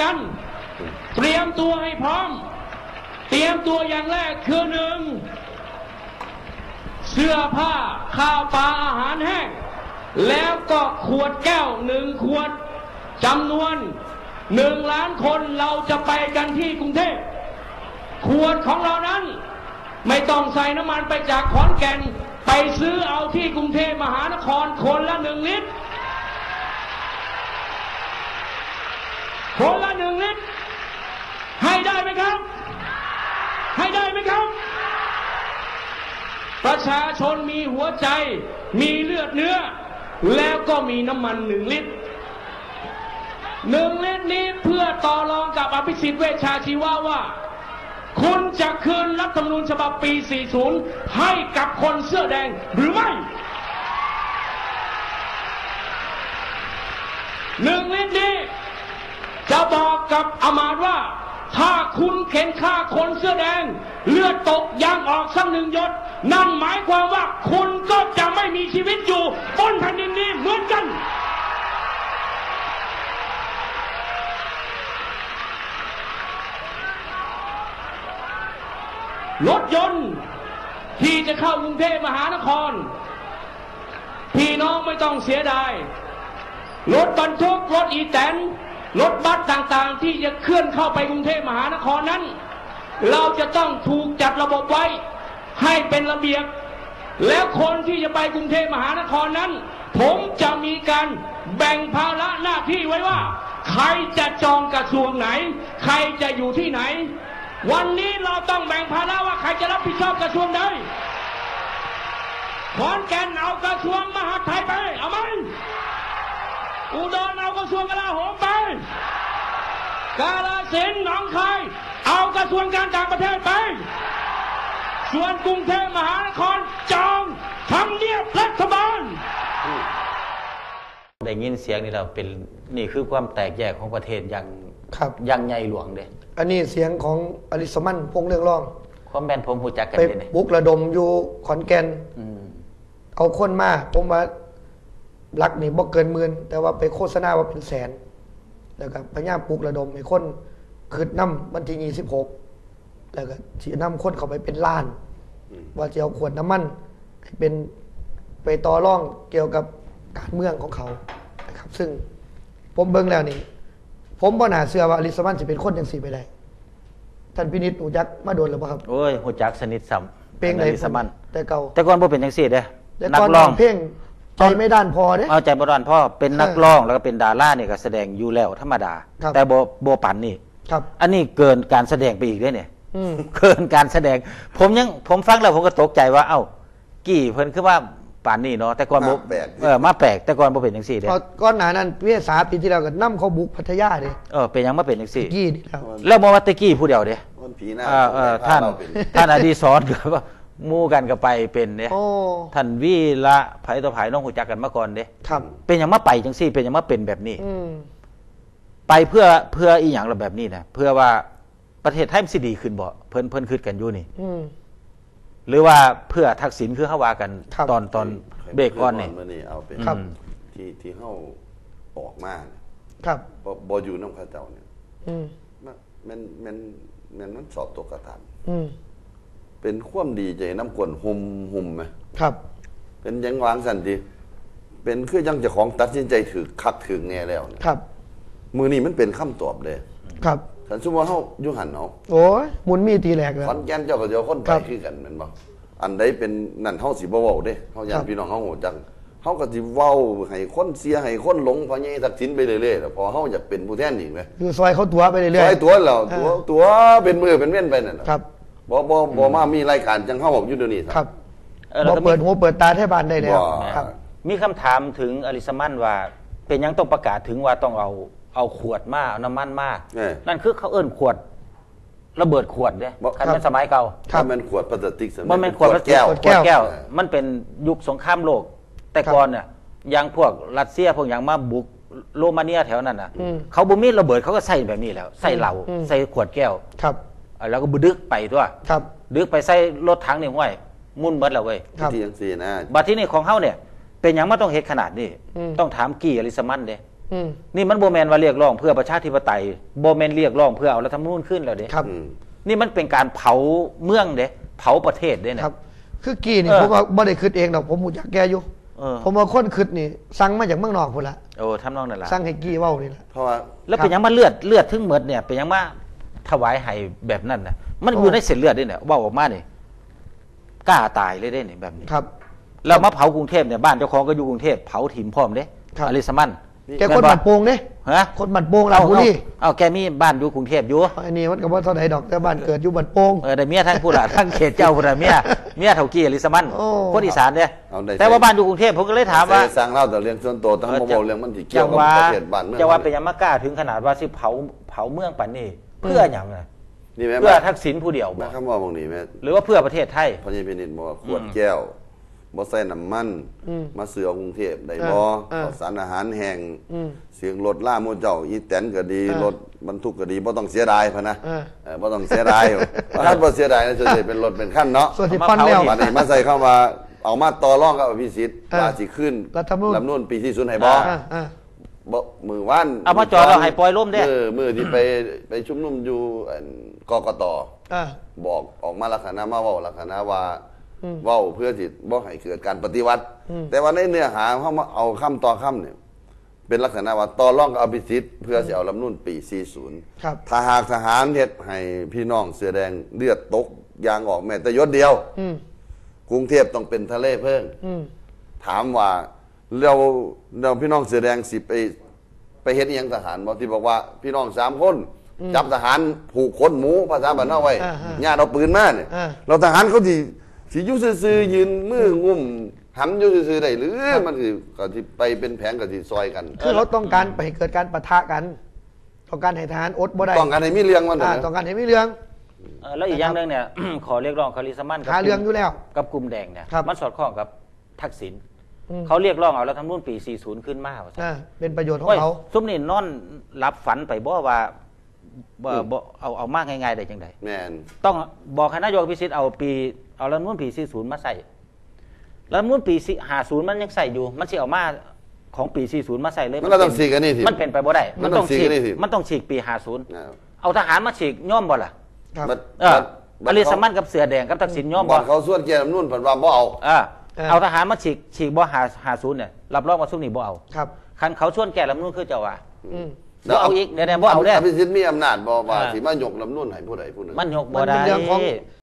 กัน เตรียมตัวให้พร้อม เตรียมตัวอย่างแรกคือหนึ่งเสื้อผ้าข้าวปลาอาหารแห้งแล้วก็ขวดแก้วหนึ่งขวดจำนวนหนึ่งล้านคนเราจะไปกันที่กรุงเทพขวดของเรานั้น ไม่ต้องใส่น้ำมันไปจากขอนแก่น ไปซื้อเอาที่กรุงเทพมหานครคนละหนึ่งลิตร คนละหนึ่งลิตร ให้ได้ไหมครับ ให้ได้ไหมครับ ประชาชนมีหัวใจ มีเลือดเนื้อ แล้วก็มีน้ำมันหนึ่งลิตรหนึ่งลิตรนี้เพื่อต่อรองกับอภิสิทธิ์เวชชาชีวาว่า คุณจะคืนรัฐธรรมนูญฉบับปี 40 ให้กับคนเสื้อแดงหรือไม่หนึ่งลิตรนี้ จะบอกกับอามาตว่า ถ้าคุณเข็นฆ่าคนเสื้อแดง เลือดตกยางออกสักหนึ่งหยด นั่นหมายความว่าคุณก็จะไม่มีชีวิตอยู่บนแผ่นดินนี้เหมือนกันรถยนต์ที่จะเข้ากรุงเทพมหานคร พี่น้องไม่ต้องเสียดาย รถบรรทุกรถอีแตน รถบัสต่างๆ ที่จะเคลื่อนเข้าไปกรุงเทพมหานครนั้น เราจะต้องถูกจัดระบบไว้ให้เป็นระเบียบ แล้วคนที่จะไปกรุงเทพมหานครนั้น ผมจะมีการแบ่งภาระหน้าที่ไว้ว่า ใครจะจองกระทรวงไหน ใครจะอยู่ที่ไหน วันนี้เราต้องแบ่งภาระว่าใครจะรับผิดชอบกระทรวงใดขอนแก่นเอากระทรวงมหาดไทยไป เอาไหม อุดรเอากระทรวงกลาโหมไปกาลสินธุ์หนองคายเอากระทรวงการต่างประเทศไป ส่วนกรุงเทพมหานครจองทำเนียบรัฐบาล ได้ยินเสียงนี่เราเป็นนี่คือความแตกแยกของประเทศอย่างครับ อย่างใหญ่หลวงเด้อันนี้เสียงของอลิสมันพงษ์เรื่องร้องความแม่นผมหูจักกันไปเด้เนี่ยบุกระดมอยู่ขอนแก่นอืมเอาคนมาผมว่า ลักนี่บ่เกินหมื่นแต่ว่าไปโฆษณาว่าเป็นแสนแล้วก็พยายามปลุกระดมให้คนคืดน้ำวันที่ยี่สิบหกแล้วก็ที่น้ำคนเข้าไปเป็นล้าน ว่าจะเอาขวดน้ำมันให้เป็นไปต่อร่องเกี่ยวกับการเมืองของเขานะครับ ซึ่งผมเบิ่งแล้วนี่ ผมบ่น่าเชื่อว่าอลิสมันจะเป็นคนอย่างสี่ไปได้ ท่านพินิจอูจักมาโดนหรือเปล่าครับ โอ้ยหูจักสนิทสัมเพลงไหนอัสมันแต่เก่าแต่ก่อนบ่เป็นจังซี่เด้แต่นัก่อนร้องเพลง ใจไม่ด้านพอเด้เอาใจบ่ดอนพ่อเป็นนักเออร้องแล้วก็เป็นดาราเนี่ยก็แสดงอยู่แล้วธรรมดา ครับ แต่บ่บ่ปันนี่ ครับ อันนี้เกินการแสดงไปอีกเด้เนี่ย อืม เกินการแสดง ผมยังผมฟังแล้วผมก็ตกใจว่า เอ้า กี่เพิ่นคือว่าป่านนี้เนาะแต่ก่อนบ่มาแปลก เออมาแปลกแต่ก่อนบ่เป็นจังซี่เด้พอก้อนหนานั้นเพียสาปีที่แล้วก็นํเขาบุกพัทยาเด้เออเป็นหยังมาเป็นจังซี่ กี้นี่แล้ว แล้วบ่ว่าแตะกี้ผู้เดียวเด้คนผีหน้าเออเออพท่านเราเป็นท่านอดีศรก็ว่าห มู่กันก็ไปเป็นเด้โอ้ท่านวีละไผต่อไผน้องหูจักกันมาก่อนเด้ครับ เป็นหยังมาไปจังซี่เป็นหยังมาเป็นแบบนี้ อืมไปเพื่อเพื่ออีหยังละแบบนี้นะเพื่อว่าประเทศไทยมันสิดีขึ้นบ่เพิ่นเพิ่นคิดกันอยู่นี่ อืม หรือว่าเพื่อทักษิณคือเฮาว่ากันครับ ตอนตอนเบรกก่อนนี่มื่อนี้เอาเป็นครับ ที่ที่เฮาออกมาเนี่ยครับ บ่บ่อยู่น้ำข้าเจ้าเนี่ยอืมมันมันมันมันมันสอบตกกระทอืมำ เป็นความดีใจน้ำกวนหุ่มหุ่มไหมครับ เป็นยังวางสันติเป็นคือยังเจะของตัดสินใจถือคักถือแน่แล้วเนี่ยครับ มือนี้มันเป็นคำตอบเลย ครับฉันสมมติว่าเฮาอยู่หันเนาะโอ้ยหมุนมีตีแหลกแล้วขอนแก่นเจ้าก็เจ้าคนไปครับคือกันแม่นบ่อันใดเป็นนั่นเฮาสิบ่เว้าเด้เฮาย่าครันบพี่น้องเฮาฮู้จักเฮาก็สิเว้าให้คนเสียให้คนหลงพอใหญ่ทักษิณไปเรื่อยๆแล้วพอเฮาอยากเป็นผู้แทนอีกแหมคือซอยเขาตัวไปเรื่ซอยอยตัวแล้วตัวเออตัวเป็นมือเป็นเว้นไปนั่นน่ะครับ บ่บ่บ่มามีรายการจังเฮาอยู่เดี๋ยวนี้ครับเออแล้วบอก็เปิดมีหูเปิดตาให้บานได้แล้วว่าครับ มีคำถามถึงอลิสมันว่า เป็นหยังต้องประกาศถึงว่าต้องเอาเอาขวดมาเอาน้ำมันมาเออนั่นคือเขาเอิ้นขวด ระเบิดขวดเด้บ่ คันเป็นสมัยเก่า ครับ ถ้ามันขวดพลาสติกสยมันเป็นขวดพลาสติกแก้วขวดขวดแก้ว เออ มันเป็นยุคสงครามโลก แต่ครับก่อนเนี่ยอยังพวกรัสเซียพวกอย่างมาบุกโรมาเนียแถวนั้นน่ะอืมเขาบ่มีระเบิดเขาก็ใส่แบบนี้แล้ว ใส่เหล้าอืม ใส่ขวดแก้ว ครับเออ แล้วก็บดึกไปตัวครับ ดึกไปใส่รถถังนี่ห้วยมุ่นเบิดแล้วเว้ยครับ ที่จังซี่นะบัดที่นี่ของเฮาเนี่ย เป็นหยังมาต้องเฮ็ดขนาดนี้ อืม ต้องถามกี่อลิสมันเด้ อืมนี่มันโบแมนว่าเรียกร้องเพื่อประชาธิปไตยโบแมนเรียกร้องเพื่อเอารัฐธรรมนูญขึ้นแล้วเด้ครับ อืมนี่มันเป็นการเผาเมืองเด้เผาประเทศเด้เนี่ยครับ คือกี่นี่เออผมว่าบ่ได้คิดเองดอกผมหูจักแกอยู่เออ ผมว่าคนคิดนี่สั่งมาจากเมืองนอกพุ่นละโอ้ทำนองนั่นล่ะสั่งให้กี่เว้านี่ละ เพราะว่าแล้วเป็นหยังมาเลือดเลือดถึงหมดเนี่ยเป็นหยังมา ถวายให้แบบนั้นนะมันอยู่โอ้ในเส้นเลือดด้วยเนี่ยเว่าออกมาเนี่ยกล้าตายเลยได้เนี่ยแบบนี้ครับแล้วมาเผากรุงเทพเนี่ยบ้านเจ้าของก็อยู่กรุงเทพเผาถิ่มพร้อมเด้ครับอลิสมันแกคนบัดโป่งเด้ฮะคนบัดโป่งลาดบุรีเอาเอาแกมีบ้านอยู่กรุงเทพอยู่อันนี้มันก็บ่เท่าใดดอกแต่บ้านเกิดอยู่บัดโป่งเออแต่เมียทั้งผู้ละทั้งเขตเจ้าผู้ละเมียเมียเท่ากี้อลิสมันโอ้คนอีสานเนี่ยเอาได้แต่ว่าบ้านอยู่กรุงเทพผมก็เลยถามว่าเสร้างเล่าแต่เรื่องส่วนตัวทั้งหมดเรื่องมันที่เกี่ยวกับว่าประเทศบ้านเมืองจะว่าเป็นยังมากล้าถึงขนาดว่าสิเผาเผาเมืองปันนี่ เพื่ออย่างไรนี่แม่เพื่อทักษิณผู้เดียวบแม่อกคำว่าบางนี้แม่หรือว่าเพื่อประเทศไทย พญาพินิจบอกว่าขวดแก้วบ่ใส่น้ำมันมาเสือกรุงเทพได้บ่เออ ข้าวสารอาหารแห้งอืมเสียงรถล่าหมู่เจ้าอีแตนก็ดีเออรถบรรทุกก็ดีบ่ต้องเสียดายพะนะเออเออบ่ต้องเสียดายอยู่เพราะถ้าบ่เสียดายนะจะได้เป็นรถเป็นคันเนาะ ส่วนที่ฟันแล้ว บัดนี้มาใส่เข้ามาเอามาต่อรองกับอภิสิทธิ์เออว่าสิขึ้นรัฐธรรมนูญ รัฐธรรมนูญปีที่ศูนย์ให้บ่อ่าอ่า บ่มือว่านเอามาจอดเราให้ปล่อยร่มเด้ มือมือที่ไปไปชุมนุมอยู่อันกกตอ่า บอกออกมาลักษณะมาเว่าลักษณะว่าเว้าเพื่อที่บ่ให้เกิดการปฏิวัติ แต่ว่าในเนื้อหาเขามาเอาคำต่อคำเนี่ยเป็นลักษณะว่าต่อรองกับอภิสิทธิ์เพื่อจะเอาลำนุ่นปี 40ครับ ถ้าหากทหารเฮ็ดให้พี่น้องเสื้อแดงเลือดตกยางออกแม้แต่ยศเดียว อืม กรุงเทพต้องเป็นทะเลเพิ่ง อืม ถามว่า เราเราพี่น้องเสื้อแดงสิไปไปเฮ็ดอหยังทหารบ่ที่บอกว่าพี่น้องสามคนจับทหารผูกขนหมูภาษาบ้านเฮาไว้อ่าฮะญาติเอาปืนมาเนี่ยอ่าเราทหารเขาสิสิอยู่ซื่อๆยืนมืองุ่มหำอยู่ซื่อๆได้หรือมันสิก็สิไปเป็นแผนก็สิซอยกัน คือเราต้องการไปให้เกิดการปะทะกัน ต้องการให้ทหารอดบ่ได้ต้องการให้มีเรื่องมันเถอ่าอะต้องการให้มีเรื่องเออแล้วอีกอย่างหนึงเนี่ยขอเรียกร้องคาริสมันกับหาเรื่องอยู่แล้ว กับกลุ่มแดงเนี่ยครับมันสอดคล้องกับทักษิณอืม เขาเรียกร้องเอาแล้วทั้งรุ่นปี 40 ขึ้นมาว่าซั่นอ่าเป็นประโยชน์ของโอ้ยเขาซุมนี่นอนหลับฝันไปบ่ว่าบ่บ่เอาเอามากง่ายๆได้จังไดแม่นต้องบอกให้นายกพิสิทธิ์เอาปีเอารัฐธรรมนูลปี 40 มาใส่รัฐธรรมนูลปี50 มันยังใส่อยู่ มันสิเอามาของปี 40 มาใส่เลย มันก็ต้องสีกันนี่สิมันเป็นไปบ่ได้ มันต้องฉีกนี่สิมันต้องฉีกปีอ่า50 เอาทหารมาฉีกย่อมบ่ล่ะครับบัดเออบัอดลิสมันกับเสือแดงกับทักษิณย่อมบ่บ่เขาส่วนเกียร์น้ำนุ่นเพิ่นว่าบ่เอา เออเออ เอาทหารมาฉีกฉีกบ่หาหาศูนย์เนี่ยรับรองว่าซุมนี่บ่เอาครับ คันเขาชวนแก้รัฐธรรมนูลคือเจ้าว่าอืม บ่เอาอีกเดี๋ยวๆบ่เอาเด้อภิสิทธิ์มีอำนาจบ่ว่าอ่าสิมายกน้ำนุ่นให้ผู้ใดผู้หนึ่ง มันยกบ่มันเป็ได้นเรื่องของ